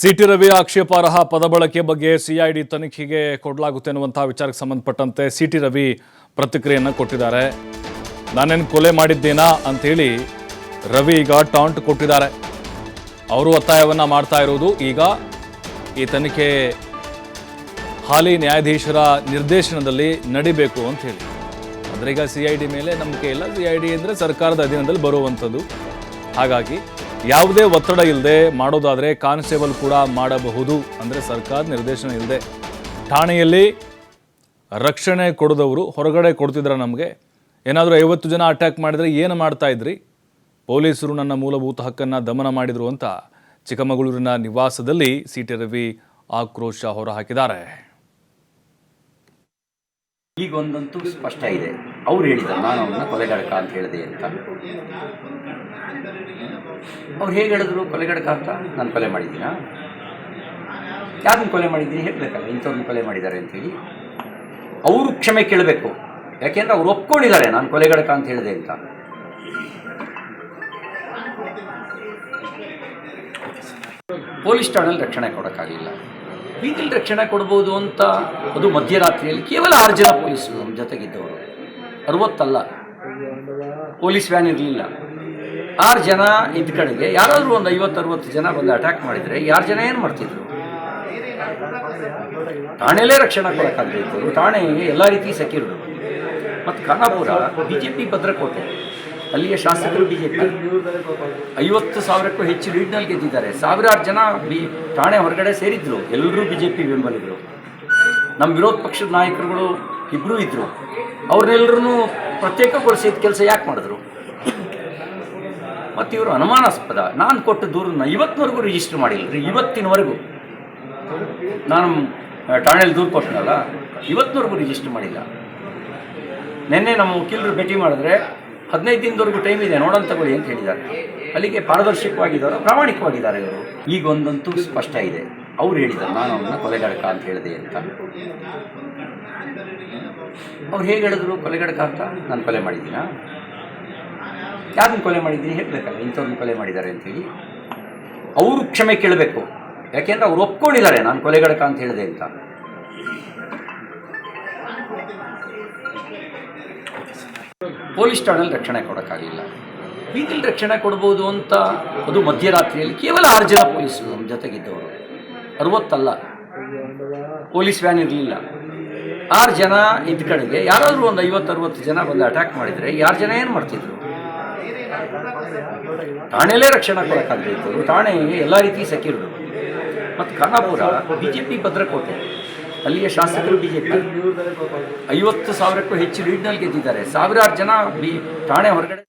City Ravi ಆಕ್ಷೇಪಾರ್ಹ ಪದ ಬಳಕೆ ಬಗ್ಗೆ ಸಿಐಡಿ ತನಿಖೆಗೆ ಕೊಡಲಾಗುತ್ತೆ ಅನ್ನುವಂತಹ ವಿಚಾರಕ್ಕೆ ಸಂಬಂಧಪಟ್ಟಂತೆ ಸಿಟಿ ರವಿ ಪ್ರತಿಕ್ರಿಯೆಯನ್ನು ಕೊಟ್ಟಿದ್ದಾರೆ. ನಾನೇನು ಕೊಲೆ ಮಾಡಿದ್ದೇನಾ ಅಂಥೇಳಿ ರವಿ ಈಗ ಟಾಂಟ್ ಕೊಟ್ಟಿದ್ದಾರೆ. ಅವರು ಒತ್ತಾಯವನ್ನ ಮಾಡ್ತಾ ಇರುವುದು ಈಗ ಈ ತನಿಖೆ ಹಾಲಿ ನ್ಯಾಯಾಧೀಶರ ನಿರ್ದೇಶನದಲ್ಲಿ ನಡಿಬೇಕು ಅಂತ ಹೇಳಿ ಅಂದ್ರೆ ಈಗ ಸಿ ಐ ಡಿ ಮೇಲೆ ನಂಬಿಕೆ ಇಲ್ಲ. ಸಿ ಐ ಡಿ ಅಂದರೆ ಸರ್ಕಾರದ ಅಧೀನದಲ್ಲಿ ಬರುವಂಥದ್ದು. ಹಾಗಾಗಿ ಯಾವುದೇ ಒತ್ತಡ ಇಲ್ಲದೆ ಮಾಡೋದಾದರೆ ಕಾನ್ಸ್ಟೇಬಲ್ ಕೂಡ ಮಾಡಬಹುದು. ಅಂದರೆ ಸರ್ಕಾರ ನಿರ್ದೇಶನ ಇಲ್ಲದೆ ಠಾಣೆಯಲ್ಲಿ ರಕ್ಷಣೆ ಕೊಡದವರು ಹೊರಗಡೆ ಕೊಡ್ತಿದ್ರ ನಮಗೆ. ಏನಾದರೂ ಐವತ್ತು ಜನ ಅಟ್ಯಾಕ್ ಮಾಡಿದರೆ ಏನು ಮಾಡ್ತಾ ಇದ್ರಿ? ಪೊಲೀಸರು ನನ್ನ ಮೂಲಭೂತ ಹಕ್ಕನ್ನು ದಮನ ಮಾಡಿದರು ಅಂತ ಚಿಕ್ಕಮಗಳೂರಿನ ನಿವಾಸದಲ್ಲಿ ಸಿ ಟಿ ರವಿ ಆಕ್ರೋಶ ಹೊರಹಾಕಿದ್ದಾರೆ. ಈಗ ಒಂದಂತೂ ಸ್ಪಷ್ಟ ಇದೆ. ಅವ್ರು ಹೇಳಿದ್ದಾರೆ ನಾನು ಅವನ್ನ ಕೊಲೆಗಾರಕ ಅಂತ ಹೇಳಿದೆ ಅಂತ. ಅವ್ರು ಹೇಗೆ ಹೇಳಿದ್ರು? ಕೊಲೆಗಡಕ ಅಂತ? ನಾನು ಕೊಲೆ ಮಾಡಿದ್ದೀನಾ? ಯಾರನ್ನು ಕೊಲೆ ಮಾಡಿದ್ದೀನಿ? ಹೇಳಬೇಕಲ್ಲ ಇಂಥವ್ರನ್ನ ಕೊಲೆ ಮಾಡಿದ್ದಾರೆ ಅಂತೇಳಿ. ಅವರು ಕ್ಷಮೆ ಕೇಳಬೇಕು. ಯಾಕೆಂದ್ರೆ ಅವ್ರು ಒಪ್ಕೊಂಡಿದ್ದಾರೆ ನಾನು ಕೊಲೆಗಡಕ ಅಂತ ಹೇಳಿದೆ ಅಂತ. ಪೊಲೀಸ್ ಠಾಣೆಯಲ್ಲಿ ರಕ್ಷಣೆ ಕೊಡೋಕ್ಕಾಗಲಿಲ್ಲ. ಬೀದಿಲಿ ರಕ್ಷಣೆ ಕೊಡ್ಬೋದು ಅಂತ ಅದು ಮಧ್ಯರಾತ್ರಿಯಲ್ಲಿ ಕೇವಲ ಆರು ಜನ ಪೊಲೀಸರು ನಮ್ಮ ಜೊತೆಗಿದ್ದವರು. ಅರವತ್ತಲ್ಲ ಪೊಲೀಸ್ ವ್ಯಾನ್ ಇರಲಿಲ್ಲ. ಆರು ಜನ ಇದ್ದ ಕಡೆಗೆ ಯಾರಾದರೂ ಒಂದು ಐವತ್ತು ಅರವತ್ತು ಜನ ಬಂದು ಅಟ್ಯಾಕ್ ಮಾಡಿದರೆ ಯಾರು ಜನ ಏನು ಮಾಡ್ತಿದ್ರು? ಠಾಣೆಯಲ್ಲೇ ರಕ್ಷಣೆ ಕೊಡೋಕ್ಕಾಗ್ತಿತ್ತು ಠಾಣೆ ಎಲ್ಲ ರೀತಿ ಸೆಕ್ಯೂರ್ಡ್ ಮತ್ತು ಖಾನಾಪುರ ಬಿ ಜೆ ಪಿ ಭದ್ರಕೋಟೆ. ಅಲ್ಲಿಯ ಶಾಸಕರು ಬಿ ಜೆ ಪಿ ಐವತ್ತು ಸಾವಿರಕ್ಕೂ ಹೆಚ್ಚು ಲೀಡ್ನಲ್ಲಿ ಗೆದ್ದಿದ್ದಾರೆ. ಸಾವಿರಾರು ಜನ ಬಿ ಠಾಣೆ ಹೊರಗಡೆ ಸೇರಿದ್ರು. ಎಲ್ಲರೂ ಬಿ ಜೆ ಪಿ ಬೆಂಬಲಿಗರು. ನಮ್ಮ ವಿರೋಧ ಪಕ್ಷದ ನಾಯಕರುಗಳು ಇಬ್ಬರೂ ಇದ್ದರು ಅವ್ರನ್ನೆಲ್ಲರೂ ಪ್ರತ್ಯೇಕಗೊಳಿಸಿದ ಕೆಲಸ ಯಾಕೆ ಮಾಡಿದ್ರು? ಮತ್ತು ಇವರು ಅನುಮಾನಾಸ್ಪದ. ನಾನು ಕೊಟ್ಟ ದೂರನ್ನ ಇವತ್ತಿನವರೆಗೂ ರಿಜಿಸ್ಟರ್ ಮಾಡಿಲ್ಲ. ರೀ ಇವತ್ತಿನವರೆಗೂ. ನಾನು ಠಾಣೆಯಲ್ಲಿ ದೂರು ಕೊಟ್ಟನಲ್ಲ. ಇವತ್ತಿನವರೆಗೂ ರಿಜಿಸ್ಟರ್ ಮಾಡಿಲ್ಲ. ನಿನ್ನೆ ನಮ್ಮ ವಕೀಲರು ಭೇಟಿ ಮಾಡಿದ್ರೆ ಹದಿನೈದು ದಿನದವರೆಗೂ ಟೈಮ್ ಇದೆ, ನೋಡೋಣ ಅಂತ ಹೇಳಿದ್ದಾರೆ. ಅಲ್ಲಿಗೆ ಪಾರದರ್ಶಕವಾಗಿದ್ದಾರೆ ಪ್ರಾಮಾಣಿಕವಾಗಿದ್ದಾರೆ ಇವರು. ಈಗ ಒಂದಂತೂ ಸ್ಪಷ್ಟ ಇದೆ. ಅವ್ರು ಹೇಳಿದ್ದಾರೆ, ನಾನು ಅವನ್ನ ಕೊಲೆಗಡಕ ಅಂತ ಹೇಳಿದೆ ಅಂತ. ಅವ್ರು ಹೇಗೆ ಹೇಳಿದ್ರು? ಕೊಲೆಗಡಕ ಅಂತ? ನಾನು ಕೊಲೆ ಮಾಡಿದ್ದೀನಾ? ಯಾರನ್ನ ಕೊಲೆ ಮಾಡಿದ್ದೀನಿ ಹೇಳಬೇಕಲ್ಲ ಇಂಥವ್ರನ್ನ ಕೊಲೆ ಮಾಡಿದ್ದಾರೆ ಅಂತೇಳಿ ಅವರು ಕ್ಷಮೆ ಕೇಳಬೇಕು. ಯಾಕೆಂದ್ರೆ ಅವ್ರು ಒಪ್ಕೊಂಡಿದ್ದಾರೆ, ನಾನು ಕೊಲೆಗಡಕ ಅಂತ ಹೇಳಿದೆ ಅಂತ. ಪೊಲೀಸ್ ಠಾಣೆಯಲ್ಲಿ ರಕ್ಷಣೆ ಕೊಡೋಕ್ಕಾಗಿಲ್ಲ. ಬೀದಿಲಿ ರಕ್ಷಣೆ ಕೊಡ್ಬೋದು ಅಂತ ಅದು ಮಧ್ಯರಾತ್ರಿಯಲ್ಲಿ ಕೇವಲ ಆರು ಜನ ಪೊಲೀಸರು ನಮ್ಮ ಜೊತೆಗಿದ್ದವರು. ಅರವತ್ತಲ್ಲ, ಪೊಲೀಸ್ ವ್ಯಾನ್ ಇರಲಿಲ್ಲ. ಆರು ಜನ ಇದ್ದ ಕಡೆಗೆ ಯಾರಾದರೂ ಒಂದು ಐವತ್ತು ಅರವತ್ತು ಜನ ಬಂದು ಅಟ್ಯಾಕ್ ಮಾಡಿದರೆ ಯಾರು ಜನ ಏನು ಮಾಡ್ತಿದ್ರು? ಠಾಣೆಲೇ ರಕ್ಷಣಾ ಕೊಡೋಕ್ಕಾಗಬೇಕು ಠಾಣೆ ಎಲ್ಲ ರೀತಿ ಸೆಕ್ಯೂರ್ಡ್. ಮತ್ತು ಖಾನಾಪುರ ಬಿ ಜೆ ಪಿ ಭದ್ರಕೋಟೆ. ಅಲ್ಲಿಯ ಶಾಸಕರು ಬಿ ಜೆ ಪಿ ಐವತ್ತು ಸಾವಿರಕ್ಕೂ ಹೆಚ್ಚು ಲೀಡ್ನಲ್ಲಿ ಗೆದ್ದಿದ್ದಾರೆ. ಸಾವಿರಾರು ಜನ ಬಿ ಠಾಣೆ ಹೊರಗಡೆ